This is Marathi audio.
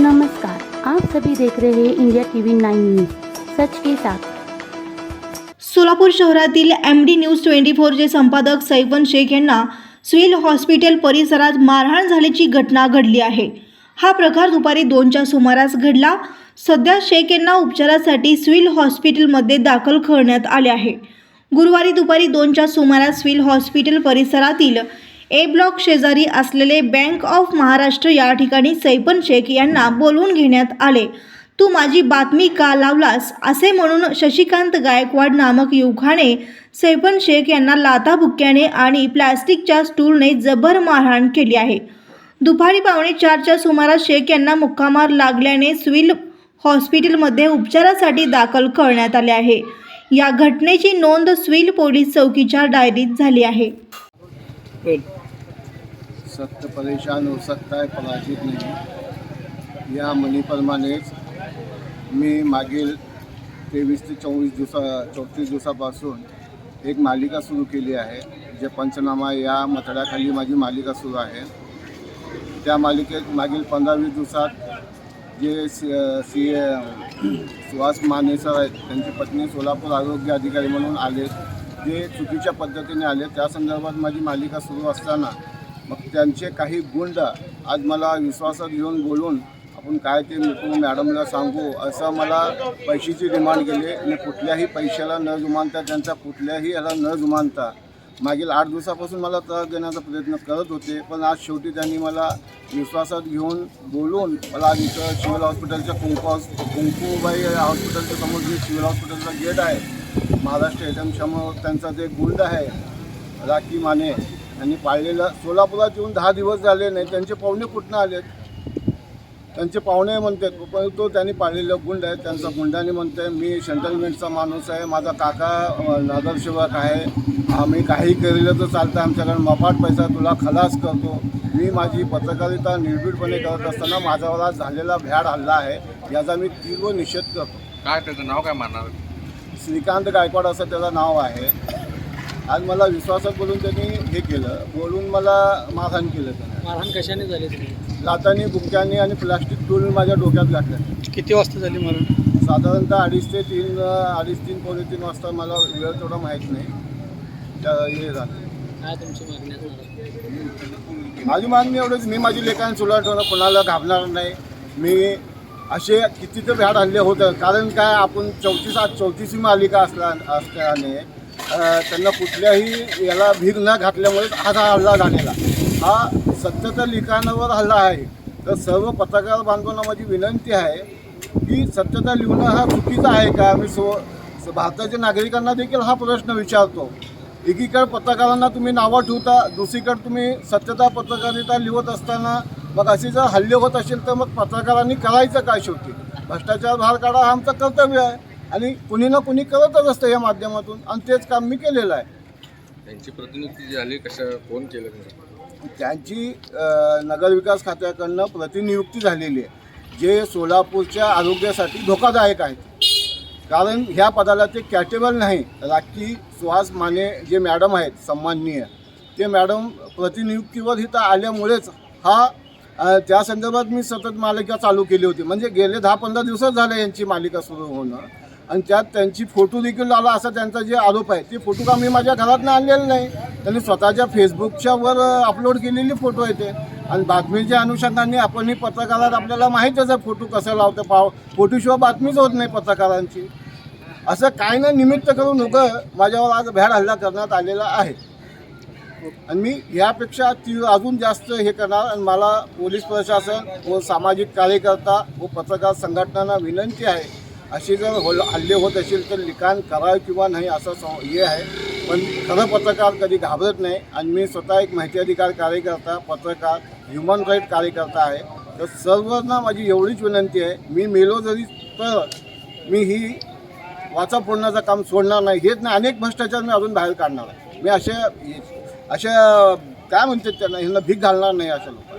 नमस्कार आप सभी देख रहे हैं इंडिया टीवी नाईन न्यूज सच के साथ। सोलापूर शहरातील एम डी न्यूज ट्वेंटी फोरचे संपादक सैवन शेख यांना सिव्हिल हॉस्पिटल परिसरात मारहाण झाल्याची घटना घडली आहे. हा प्रकार दुपारी दोनच्या सुमारास घडला. सध्या शेख यांना उपचारासाठी सिव्हिल हॉस्पिटलमध्ये दाखल करण्यात आले आहे. गुरुवारी दुपारी दोनच्या सुमारास सिव्हिल हॉस्पिटल परिसरातील ए ब्लॉक शेजारी असलेले बँक ऑफ महाराष्ट्र या ठिकाणी सैपन शेख यांना बोलवून घेण्यात आले. तू माझी बातमी का लावलास? असे म्हणून शशिकांत गायकवाड नामक युवकाने सैपन शेख यांना लाथाबुक्क्याने आणि प्लॅस्टिकच्या स्टूलने जबर मारहाण केली आहे. दुपारी पावणे चारच्या सुमारास शेख यांना मुक्कामार लागल्याने सिव्हिल हॉस्पिटलमध्ये उपचारासाठी दाखल करण्यात आले आहे. या घटनेची नोंद स्विल पोलीस चौकीच्या डायरीत झाली आहे. सत्य परेशान हो सकता है पराजित नाही. या म्हणीप्रमाणेच मी मागील तेवीस ते चोवीस दिवसा चौतीस दिवसापासून एक मालिका सुरू केली आहे जे पंचनामा या मतळ्याखाली माझी मालिका सुरू आहे. त्या मालिकेत मागील पंधरा वीस दिवसात जे C C Suhas Mane sir आहेत त्यांची पत्नी सोलापूर आरोग्य अधिकारी म्हणून आले जे चुकीच्या पद्धतीने आले त्या संदर्भात माझी मालिका सुरू असताना मग त्यांचे काही गुंड आज मला विश्वासात घेऊन बोलून आपण काय ते मिटू मॅडमला सांगू असं मला पैशाची डिमांड केली. आणि कुठल्याही पैशाला न जुमानता त्यांचा कुठल्याही याला न जुमानता मागील आठ दिवसापासून मला त्रास देण्याचा प्रयत्न करत होते. पण आज शेवटी त्यांनी मला विश्वासात घेऊन बोलून मला आज इथं सिव्हिल हॉस्पिटलच्या कुंकू कुंकूबाई हॉस्पिटलच्या समोर जे सिव्हिल हॉस्पिटलचा गेट आहे महाराष्ट्र एटमसमोर त्यांचा जे गुंड आहे राखी माने यांनी पाळलेलं सोलापुरात येऊन दहा दिवस झाले नाही त्यांचे पाहुणे कुठनं आलेत? त्यांचे पाहुणे म्हणतात पण तो त्यांनी पाळलेलं गुंड आहे त्यांचा गुंडाने म्हणते मी सेंटलमेंटचा माणूस आहे माझा काका नगरसेवक आहे आम्ही काही केलेलं तर चालतं आमच्याकडे मफाट पैसा तुला खलास करतो. मी माझी पत्रकारिता निर्भीडपणे करत असताना माझ्यावर आज झालेला भ्याड हल्ला आहे याचा मी तीव्र निषेध करतो. काय त्याचं नाव काय मारणार श्रीकांत गायकवाड असं त्याचं नाव आहे. आज मला विश्वासात बोलून त्यांनी हे केलं बोलून मला मारहाण केलं त्याने. मारहाण कशाने झाली तुम्ही लातानी बुक्क्यांनी आणि प्लास्टिक टूल माझ्या डोक्यात घातलं किती वाजता झाली मारहाण? साधारणतः अडीच ते तीन अडीच तीन पावणे तीन वाजता मला वेळ तेवढा माहीत नाही. त्या हे झालं. काय तुमची मागणी असणार माझी मागणी एवढंच मी माझी लेखान सुलट होणं कोणाला घाबरणार नाही. मी असे किती तर भ्याड हल्ले होतं कारण काय आपण चौतीस आज चौतीसवी मालिका असला असल्याने त्यांना कुठल्याही याला भीक न घातल्यामुळेच आज हा हल्ला झालेला. हा सत्यता लिखाणावर हल्ला आहे. तर सर्व पत्रकार बांधवांना माझी विनंती आहे की सत्यता लिहिणं हा चुकीचा आहे का? मी सो भारताच्या नागरिकांना देखील हा प्रश्न विचारतो. एकीकडे पत्रकारांना तुम्ही नावं ठेवता दुसरीकडे तुम्ही सत्यता पत्रकारिता लिहत असताना मग असे जर हल्ले होत असेल तर मग पत्रकारांनी करायचं काय शेवटी? भ्रष्टाचार बाहेर काढा हा आमचं कर्तव्य आहे. आणि कुणी ना कुणी करतच असतं या माध्यमातून. आणि तेच काम मी केलेलं आहे. त्यांची प्रतिनिधी जी झाली कशा फोन केलं? त्यांची अ, नगरविकास खात्याकडनं प्रतिनियुक्ती झालेली आहे. जे सोलापूरच्या आरोग्यासाठी धोकादायक आहेत. कारण ह्या पदाला ते कॅटेबल नाही. राखी सुहास माने जे मॅडम आहेत सन्माननीय ते मॅडम प्रतिनियुक्तीवर इथं आल्यामुळेच हा अ, त्या संदर्भात मी सतत मालिका चालू केली होती. म्हणजे गेले दहा पंधरा दिवसच झाले यांची मालिका सुरू होणं. आणि त्यात त्यांची फोटो देखील आला असा त्यांचा जे आरोप आहे ते फोटो का मी माझ्या घरात आणलेले नाही. त्यांनी स्वतःच्या फेसबुकच्या वर अपलोड केलेली फोटो आहे ते. आणि बातमीच्या अनुषंगाने आपणही पत्रकारात आपल्याला माहीतच आहे फोटो कसं लावतं पाव फोटोशिवाय बातमीच होत नाही पत्रकारांची. असं काय ना निमित्त करून उगं माझ्यावर आज भ्याड हल्ला करण्यात आलेला आहे. आणि मी यापेक्षा ती अजून जास्त हे करणार आणि मला पोलीस प्रशासन व सामाजिक कार्यकर्ता व पत्रकार संघटनांना विनंती आहे असे जर हो हल्ले होत असेल तर लिखाण करावं किंवा नाही असं सं- हे आहे. पण खरं पत्रकार कधी घाबरत नाही आणि मी स्वतः एक माहिती अधिकार कार्यकर्ता पत्रकार ह्युमन राईट कार्यकर्ता आहे. तर सर्वांना माझी एवढीच विनंती आहे मी मेलो जरी तर मी ही वाचा फोडण्याचं काम सोडणार नाही. हेच नाही अनेक भ्रष्टाचार मी अजून बाहेर काढणार आहे. मी अशा अशा काय म्हणतात त्यांना ह्यांना भीक घालणार नाही अशा लोक.